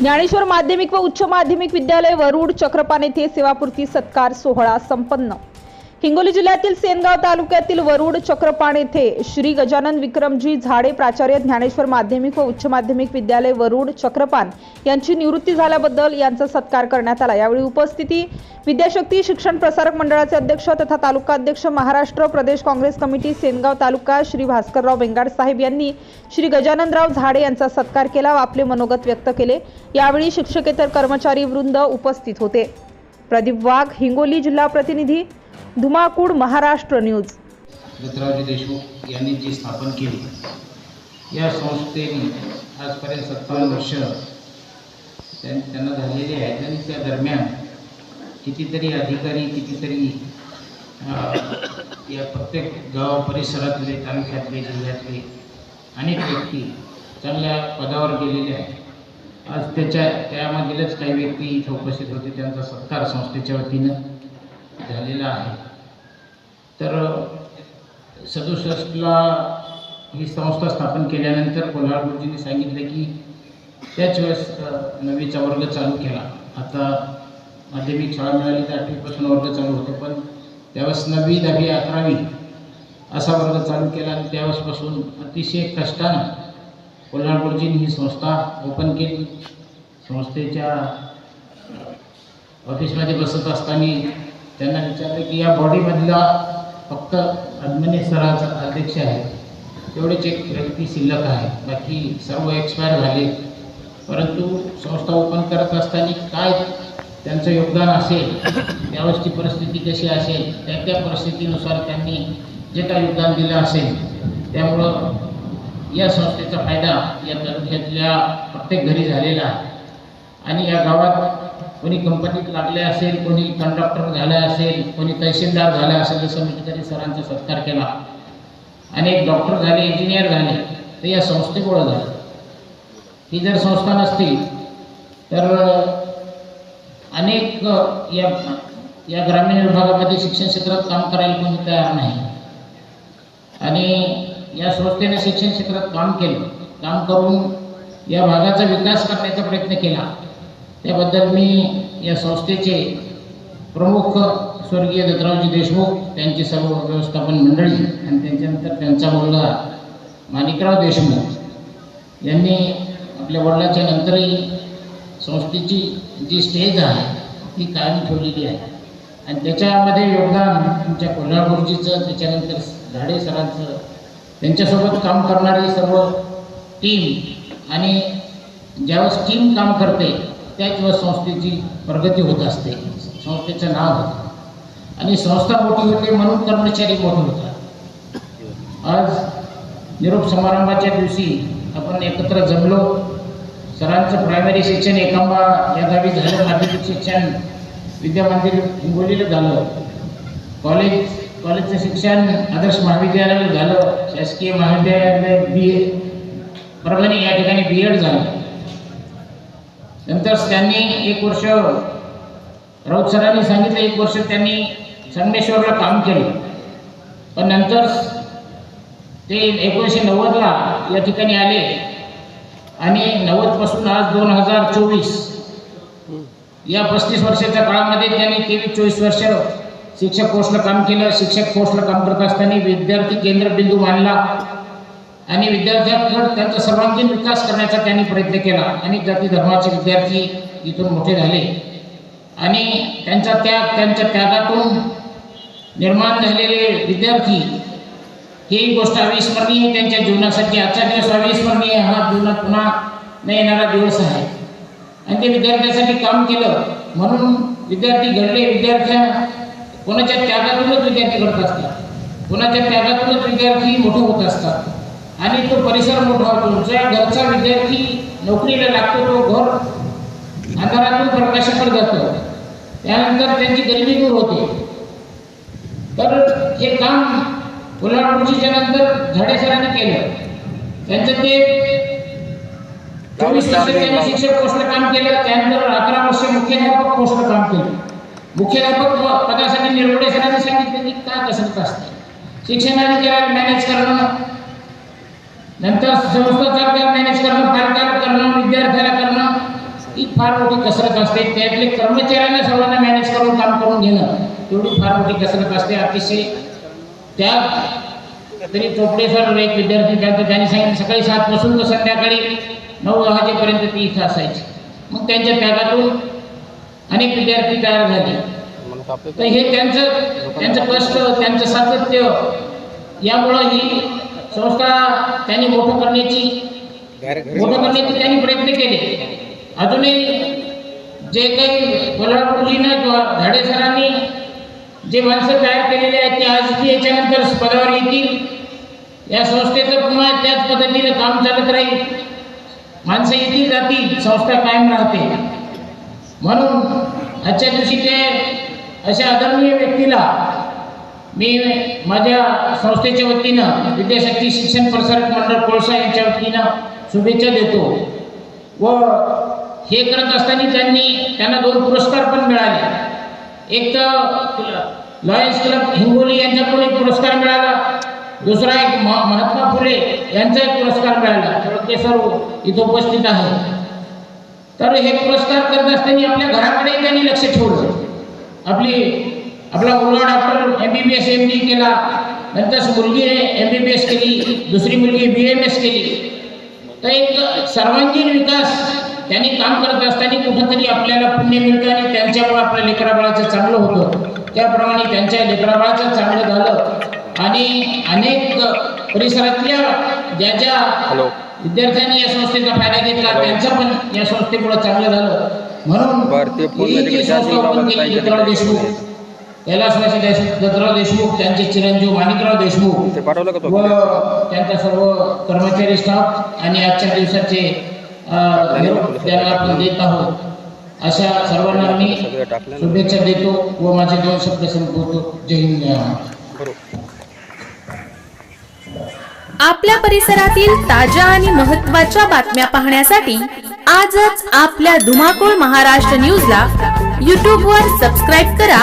ज्ञानेश्वर माध्यमिक व उच्च माध्यमिक विद्यालय वरुड चक्रपान येथे सेवापूर्ती सत्कार सोहळा संपन्न. हिंगोली जिल्ह्यातील सेनगाव तालुक्यातील वरुड चक्रपाण येथे श्री गजानन विक्रमजी झाडे प्राचार्य ज्ञानेश्वर माध्यमिक व उच्च माध्यमिक विद्यालय वरुड चक्रपान यांची निवृत्ती झाल्याबद्दल यांचा सत्कार करण्यात आला. यावेळी उपस्थिती विद्याशक्ती शिक्षण प्रसारक मंडळाचे अध्यक्ष तथा तालुका अध्यक्ष महाराष्ट्र प्रदेश काँग्रेस कमिटी सेनगाव तालुका श्री भास्करराव बेंगाड साहेब यांनी श्री गजाननराव झाडे यांचा सत्कार केला व आपले मनोगत व्यक्त केले. यावेळी शिक्षकेतर कर्मचारी वृंद उपस्थित होते. प्रदीप वाघ हिंगोली जिल्हा प्रतिनिधी धुमाकूड महाराष्ट्र न्यूज. दत्तरावजी देशमुख यांनी जी स्थापन केली या संस्थेने आजपर्यंत सत्तावन्न वर्ष त्यां- त्यांना झालेली आहेत. आणि त्या दरम्यान कितीतरी अधिकारी कितीतरी या प्रत्येक गाव परिसरातले तालुक्यातले जिल्ह्यातले अनेक व्यक्ती चांगल्या पदावर गेलेले आहेत. आज त्याच्या त्यामधीलच काही व्यक्ती इथं उपस्थित होते. त्यांचा सत्कार संस्थेच्या वतीनं झालेला आहे. तर सदुसष्टला ही संस्था स्थापन केल्यानंतर कोल्हाळ गुरुजींनी सांगितलं की त्याच वेळेस नवीचा नववीचा वर्ग चालू केला. आता माध्यमिक शाळा मिळाली तर आठवीपासून वर्ग चालू होते. पण त्यावेळेस नववी दहावी अकरावी असा वर्ग चालू केला आणि त्यावेळेसपासून अतिशय कष्टानं कोल्हाळ गुरुजींनी ही संस्था ओपन केली. संस्थेच्या ऑफिसमध्ये बसत असताना त्यांना विचारलं की या बॉडीमधला फक्त अभिमन्य सराचा अध्यक्ष आहे. तेवढेच एक व्यक्ती शिल्लक आहे. बाकी सर्व एक्सपायर झाले. परंतु संस्था ओपन करत असताना काय त्यांचं योगदान असेल त्यावेळेसची परिस्थिती कशी असेल त्या त्या परिस्थितीनुसार त्यांनी जे काही योगदान दिलं असेल त्यामुळं या संस्थेचा फायदा या तालुक्यातल्या प्रत्येक घरी झालेला आहे. आणि या गावात कोणी कंपनीत लागले असेल कोणी कंडक्टर झाले असेल कोणी तहसीलदार झाले असेल जसं मी तरी सरांचा सत्कार केला. अनेक डॉक्टर झाले इंजिनियर झाले ते या संस्थेमुळं झालं. ही जर संस्था नसती तर अनेक या या ग्रामीण विभागामध्ये शिक्षण क्षेत्रात काम करायला कोणी तयार नाही. आणि या संस्थेने शिक्षण क्षेत्रात काम केलं. काम करून या भागाचा विकास करण्याचा प्रयत्न केला. त्याबद्दल मी या संस्थेचे प्रमुख स्वर्गीय दत्तरावजी देशमुख त्यांची सर्व व्यवस्थापन मंडळी आणि त्यांच्यानंतर त्यांचा मुलगा माणिकराव देशमुख यांनी आपल्या वडिलाच्या नंतरही संस्थेची जी स्टेज आहे ती कायम ठेवलेली आहे. आणि त्याच्यामध्ये योगदान तुमच्या कोल्हापूरजीचं त्याच्यानंतर झाडे सरांचं त्यांच्यासोबत काम करणारी सर्व टीम आणि ज्यावेळेस टीम काम करते त्याच वेळेस संस्थेची प्रगती होत असते. संस्थेचं नाव होतं. आणि संस्था मोठी होते म्हणून कर्मचारी मोठे होतात. आज निरोप समारंभाच्या दिवशी आपण एकत्र जमलो. सरांचं प्रायमरी शिक्षण एकांबा या गावी झालं. माध्यमिक शिक्षण विद्यामंदिर हिंगोलीला झालं. कॉलेज कॉलेजचं शिक्षण आदर्श महाविद्यालयाला झालं. शासकीय महाविद्यालय बी ए परभणी या ठिकाणी बी एड झालं. नंतर त्यांनी एक वर्ष राऊत सरांनी सांगितलं एक वर्ष त्यांनी संगमेश्वरला काम केलं. पण नंतर ते एकोणीसशे नव्वदला या ठिकाणी आले. आणि नव्वदपासून आज दोन हजार चोवीस. या पस्तीस वर्षाच्या काळामध्ये त्यांनी तेवीस चोवीस वर्ष शिक्षक पोस्टला काम केलं. शिक्षक पोस्टला काम करत असताना विद्यार्थी केंद्रबिंदू मानला. आणि विद्यार्थ्यांकडे त्यांचा सर्वांगीण विकास करण्याचा त्यांनी प्रयत्न केला. अनेक जाती धर्माचे विद्यार्थी इथून मोठे झाले. आणि त्यांचा त्याग त्यांच्या त्यागातून निर्माण झालेले विद्यार्थी ही गोष्ट अविस्मरणीय त्यांच्या जीवनासाठी आजचा दिवस अविस्मरणीय हा जीवनात पुन्हा न येणारा दिवस आहे. आणि ते विद्यार्थ्यासाठी काम केलं. म्हणून विद्यार्थी घडले. विद्यार्थ्या कोणाच्या त्यागातूनच विद्यार्थी घडत असतात. कोणाच्या त्यागातूनच विद्यार्थी मोठे होत असतात. आणि तो परिसर मोठा होतो. ज्या घरचा विद्यार्थी नोकरीला लागतो तो घर अंधारातून प्रकाशाकडे जातो. त्यानंतर त्यांची गरिबी दूर होते. तर हे काम कोल्हापूरच्या नंतर झाडे सरांनी केलं. त्यांचं ते चोवीस वर्ष त्यांनी शिक्षक पोस्टला काम केलं. त्यानंतर अकरा वर्ष मुख्याध्यापक पोस्टला काम केलं. मुख्याध्यापक पदासाठी निरवडे सरांनी सांगितलं की का कसरत असते शिक्षणाधिकाऱ्याला मॅनेज करणं नंतर संस्था चालकाला मॅनेज करणं पालकाला करणं विद्यार्थ्याला करणं फार मोठी कसरत असते. त्यातले कर्मचाऱ्यांना सर्वांना मॅनेज करून काम करून घेणं तेवढी फार मोठी कसरत असते. अतिशय त्या तरी चोपडे सर एक विद्यार्थी त्यांचं त्यांनी सांगितलं सकाळी सातपासून तर संध्याकाळी नऊ वाजेपर्यंत ती इथं असायची. मग त्यांच्या त्यागातून अनेक विद्यार्थी तयार झाले. तर हे त्यांचं त्यांचं कष्ट त्यांचं सातत्य यामुळं ही संस्था त्यांनी मोठं करण्याची मोठं करण्याचे त्यांनी प्रयत्न केले. अजूनही जे काही कोल्हापूरजीनं किंवा झाडे सरांनी जे माणसं तयार केलेले आहेत ते आज याच्यानंतर पदावर येतील. या संस्थेचं पुन्हा त्याच पद्धतीने काम चालत राहील. माणसं येतील जातील संस्था कायम राहते. म्हणून आजच्या दिवशी ते अशा आदरणीय व्यक्तीला मी माझ्या संस्थेच्या वतीनं विद्याशक्ती शिक्षण प्रसारक मंडळ कोळसा यांच्या वतीनं शुभेच्छा देतो. व हे करत असताना त्यांनी त्यांना दोन पुरस्कार पण मिळाले. एक तर लॉयन्स क्लब हिंगोली यांच्याकडून एक पुरस्कार मिळाला. दुसरा एक महात्मा फुले यांचा एक पुरस्कार मिळाला. तर ते सर्व इथं उपस्थित आहे तर हे पुरस्कार करत असताना आपल्या घराकडे त्यांनी लक्ष ठेवलं. आपली आपला मुलगा doctor M B B S M D केला. नंतर मुलगी एम बी बी एस केली. दुसरी मुलगी बी एम एस केली. तर एक सर्वांगीण विकास त्यांनी काम करत असताना कुठंतरी आपल्याला पुण्य मिळतं आणि त्यांच्यामुळे आपल्या लेकराबाळाचं चांगलं होतं. त्याप्रमाणे त्यांच्या लेकराबाळाचं चांगलं झालं. आणि अनेक परिसरातल्या ज्या ज्या विद्यार्थ्यांनी या संस्थेचा फायदा घेतला त्यांचं पण या संस्थेमुळे चांगलं झालं. म्हणून. देशमुख. कैलासवासी देश- दत्तराव देशमुख त्यांचे चिरंजीव माणिकराव देशमुख व त्यांचा सर्व कर्मचारी स्टाफ आणि आजच्या दिवसाचे त्यांना आपण देत आहोत. अशा सर्वांना मी. शुभेच्छा देतो व माझे दोन शब्द संपवतो. जय हिंद आपल्या परिसरातील ताज्या आणि महत्त्वाच्या बातम्या पाहण्यासाठी आजच आपल्या धुमाकूळ महाराष्ट्र न्यूजला यूट्यूबवर सबस्क्राईब करा